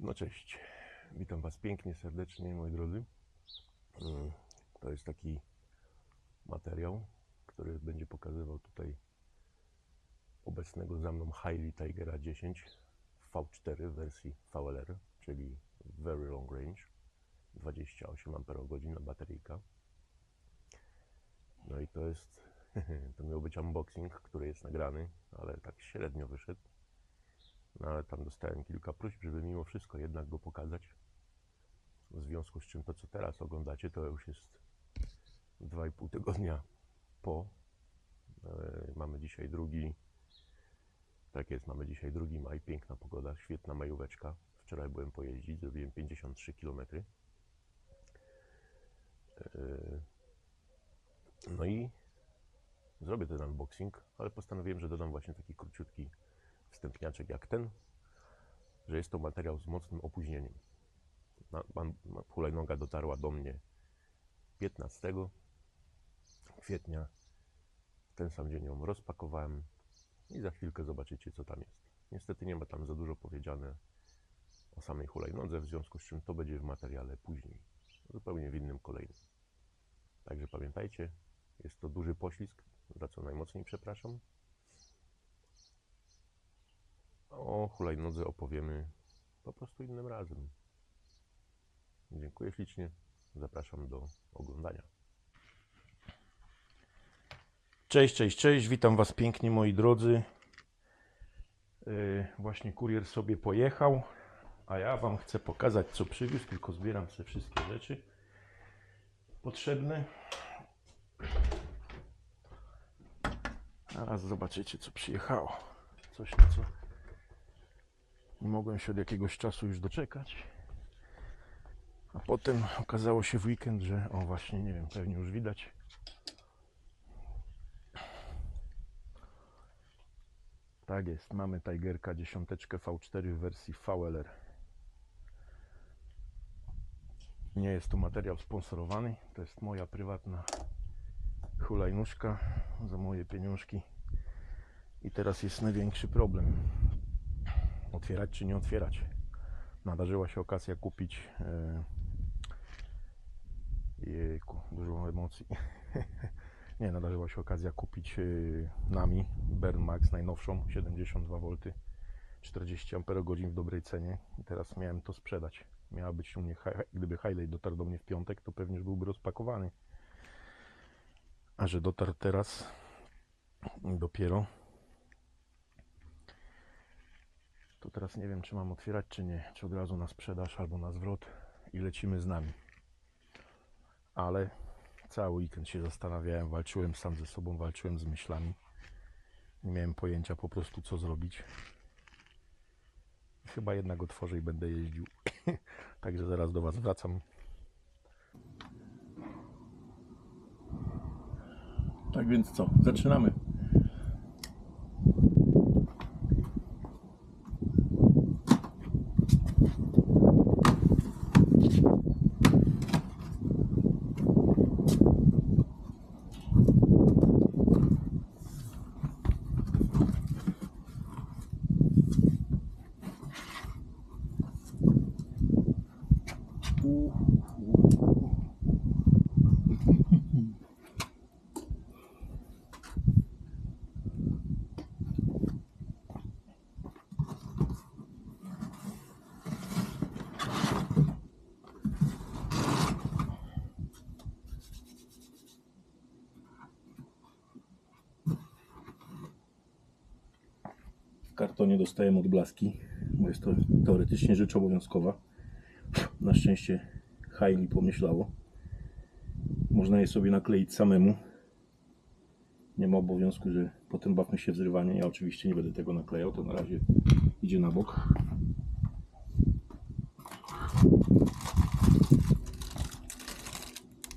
No cześć. Witam Was pięknie, serdecznie, moi drodzy. Mm, To jest taki materiał, który będzie pokazywał tutaj obecnego za mną Hailey Tigera 10 w V4 w wersji VLR, czyli Very Long Range, 28 Ah bateryjka. No i to jest, to miał być unboxing, który jest nagrany, ale tak średnio wyszedł. No ale tam dostałem kilka próśb, żeby mimo wszystko jednak go pokazać. W związku z czym to, co teraz oglądacie, to już jest 2,5 tygodnia po. E, Mamy dzisiaj drugi. Tak jest, mamy dzisiaj drugi maj. Piękna pogoda, świetna majóweczka. Wczoraj byłem pojeździć, zrobiłem 53 km. No i zrobię ten unboxing, ale postanowiłem, że dodam właśnie taki króciutki wstępniaczek jak ten, że jest to materiał z mocnym opóźnieniem. Hulajnoga dotarła do mnie 15 kwietnia. Ten sam dzień ją rozpakowałem i za chwilkę zobaczycie, co tam jest. Niestety nie ma tam za dużo powiedziane o samej hulajnodze, w związku z czym to będzie w materiale później, zupełnie w innym kolejnym. Także pamiętajcie, jest to duży poślizg, za co najmocniej przepraszam. O hulajnodze opowiemy po prostu innym razem. Dziękuję ślicznie. Zapraszam do oglądania. Cześć, cześć, cześć. Witam Was pięknie, moi drodzy. Yy, Właśnie kurier sobie pojechał, a ja Wam chcę pokazać, co przywiózł. Tylko zbieram sobie wszystkie rzeczy potrzebne. Zaraz zobaczycie, co przyjechało. Coś na co nie mogłem się od jakiegoś czasu już doczekać. A potem okazało się w weekend, że o właśnie, nie wiem, pewnie już widać. Tak jest, mamy Tigerka 10 V4 w wersji VLR. Nie jest to materiał sponsorowany, to jest moja prywatna hulajnuszka za moje pieniążki. I teraz jest największy problem. Otwierać czy nie otwierać. Nadarzyła się okazja kupić e, jejku, dużo emocji. Nie, nadarzyła się okazja kupić yy, Nami Burn Max najnowszą 72 V 40 Ah w dobrej cenie i teraz miałem to sprzedać. Miała być u mnie, gdyby Highlight dotarł do mnie w piątek, to pewnie już byłby rozpakowany. A że dotarł teraz dopiero, teraz nie wiem, czy mam otwierać, czy nie. Czy od razu na sprzedaż albo na zwrot i lecimy z nami. Ale Cały weekend się zastanawiałem, walczyłem sam ze sobą, walczyłem z myślami. Nie miałem pojęcia po prostu co zrobić. Chyba jednak otworzę i będę jeździł. Także zaraz do Was wracam. Tak więc co? Zaczynamy. Kartonie dostajemy odblaski, bo jest to teoretycznie rzecz obowiązkowa. Na szczęście Hailey pomyślało. Można je sobie nakleić samemu. Nie ma obowiązku, że potem bawmy się w zrywanie. Ja oczywiście nie będę tego naklejał, to na razie idzie na bok.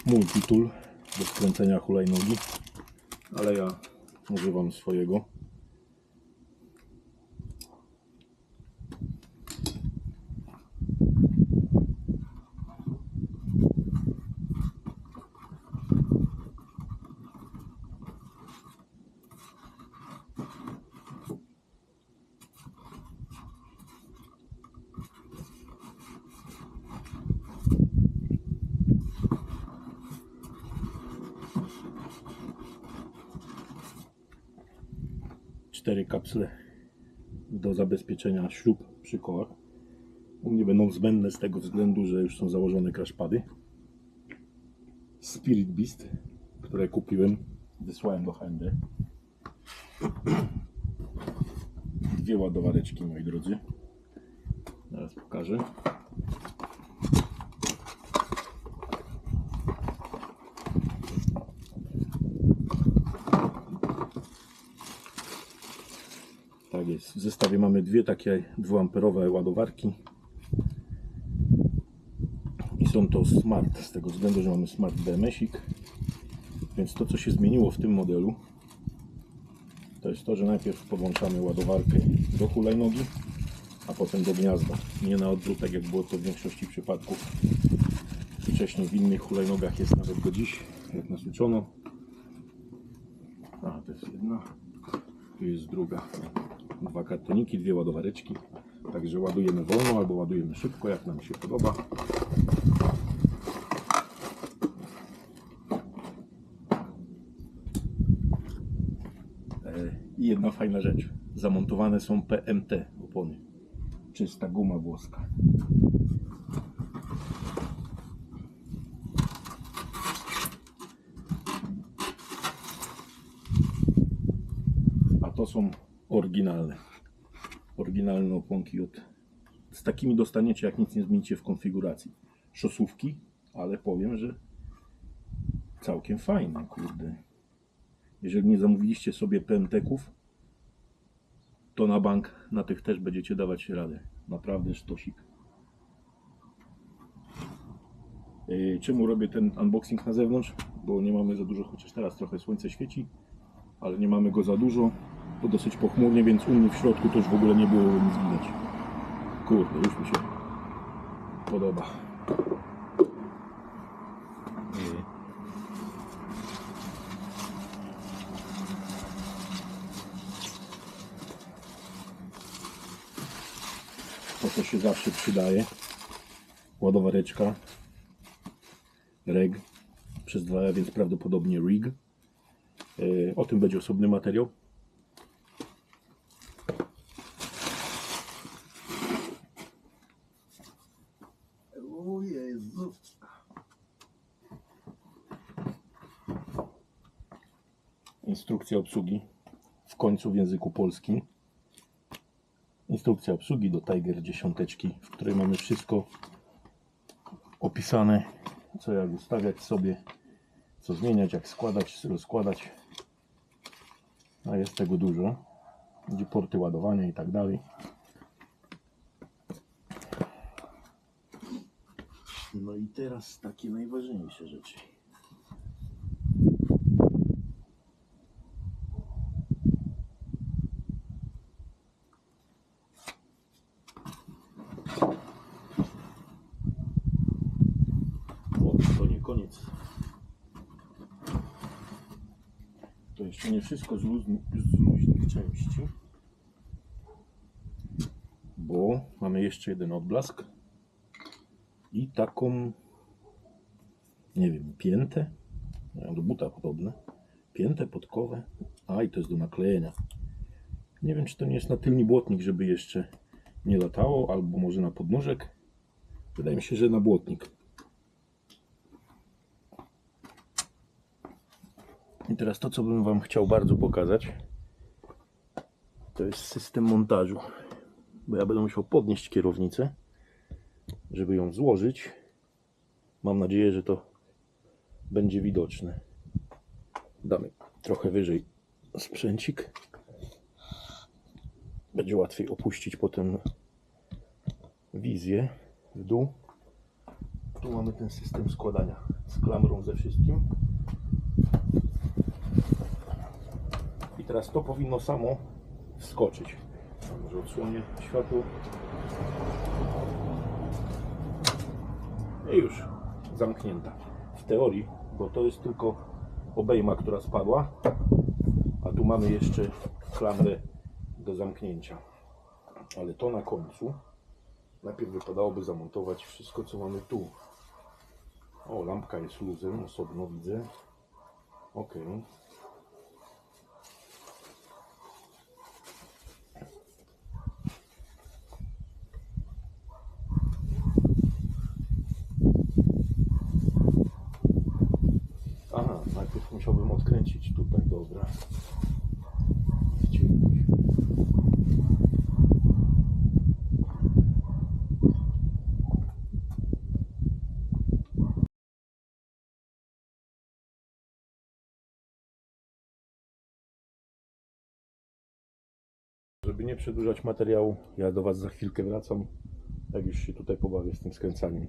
Multitool do skręcenia hulajnogi, ale ja używam swojego. Cztery kapsle do zabezpieczenia śrub przy kołach. U mnie będą zbędne z tego względu, że już są założone crashpady. Spirit Beast, które kupiłem, wysłałem do HND. Dwie ładowareczki, moi drodzy. Zaraz pokażę. Tak jest. W mamy dwie takie dwuamperowe ładowarki. I są to smart, z tego względu, że mamy smart BMS-ik. Więc to, co się zmieniło w tym modelu, to jest to, że najpierw podłączamy ładowarkę do hulajnogi, a potem do gniazda. Nie na odwrót, tak jak było to w większości przypadków. Wcześniej w innych hulajnogach jest nawet do dziś, jak nas uczono. A, to jest jedna. Tu jest druga. Dwa kartoniki, dwie ładowareczki. Także ładujemy wolno albo ładujemy szybko, jak nam się podoba. E, I jedna fajna rzecz. Zamontowane są PMT opony. Czysta guma włoska. A to są oryginalne. Oryginalne oponki od... Z takimi dostaniecie, jak nic nie zmienicie w konfiguracji. Szosówki, ale powiem, że całkiem fajne, kurde. Jeżeli nie zamówiliście sobie PMT-ków, to na bank na tych też będziecie dawać radę. Naprawdę sztosik. Yy, Czemu robię ten unboxing na zewnątrz? Bo nie mamy za dużo, chociaż teraz trochę słońce świeci, ale nie mamy go za dużo. To dosyć pochmurnie, więc u mnie w środku to już w ogóle nie było nic widać. Kurde, już mi się podoba. To co się zawsze przydaje. Ładowareczka. Reg. Przez 2 więc prawdopodobnie rig. Yy, O tym będzie osobny materiał. O Jezu. Instrukcja obsługi w końcu w języku polskim. Instrukcja obsługi do Tiger 10, w której mamy wszystko opisane, co jak ustawiać sobie, co zmieniać, jak składać, rozkładać. A jest tego dużo. Gdzie porty ładowania i tak dalej. No i teraz takie najważniejsze rzeczy. To nie koniec. To jeszcze nie wszystko z, luźni- z luźnych części. Bo mamy jeszcze jeden odblask. I taką, nie wiem, piętę. Do buta podobne. Piętę, podkowę. A, i to jest do naklejenia. Nie wiem, czy to nie jest na tylny błotnik, żeby jeszcze nie latało, albo może na podnóżek. Wydaje mi się, że na błotnik. I teraz to, co bym Wam chciał bardzo pokazać, to jest system montażu. Bo ja będę musiał podnieść kierownicę, żeby ją złożyć. Mam nadzieję, że to będzie widoczne. Damy trochę wyżej sprzęcik. Będzie łatwiej opuścić potem wizję w dół. Tu mamy ten system składania z klamrą ze wszystkim. I teraz to powinno samo wskoczyć. Może odsłonię światło. I już zamknięta. W teorii, bo to jest tylko obejma, która spadła, a tu mamy jeszcze klamrę do zamknięcia. Ale to na końcu. Najpierw wypadałoby zamontować wszystko, co mamy tu. O, lampka jest luzem, osobno widzę. Ok. Żeby nie przedłużać materiału, ja do Was za chwilkę wracam, jak już się tutaj pobawię z tym skręcaniem.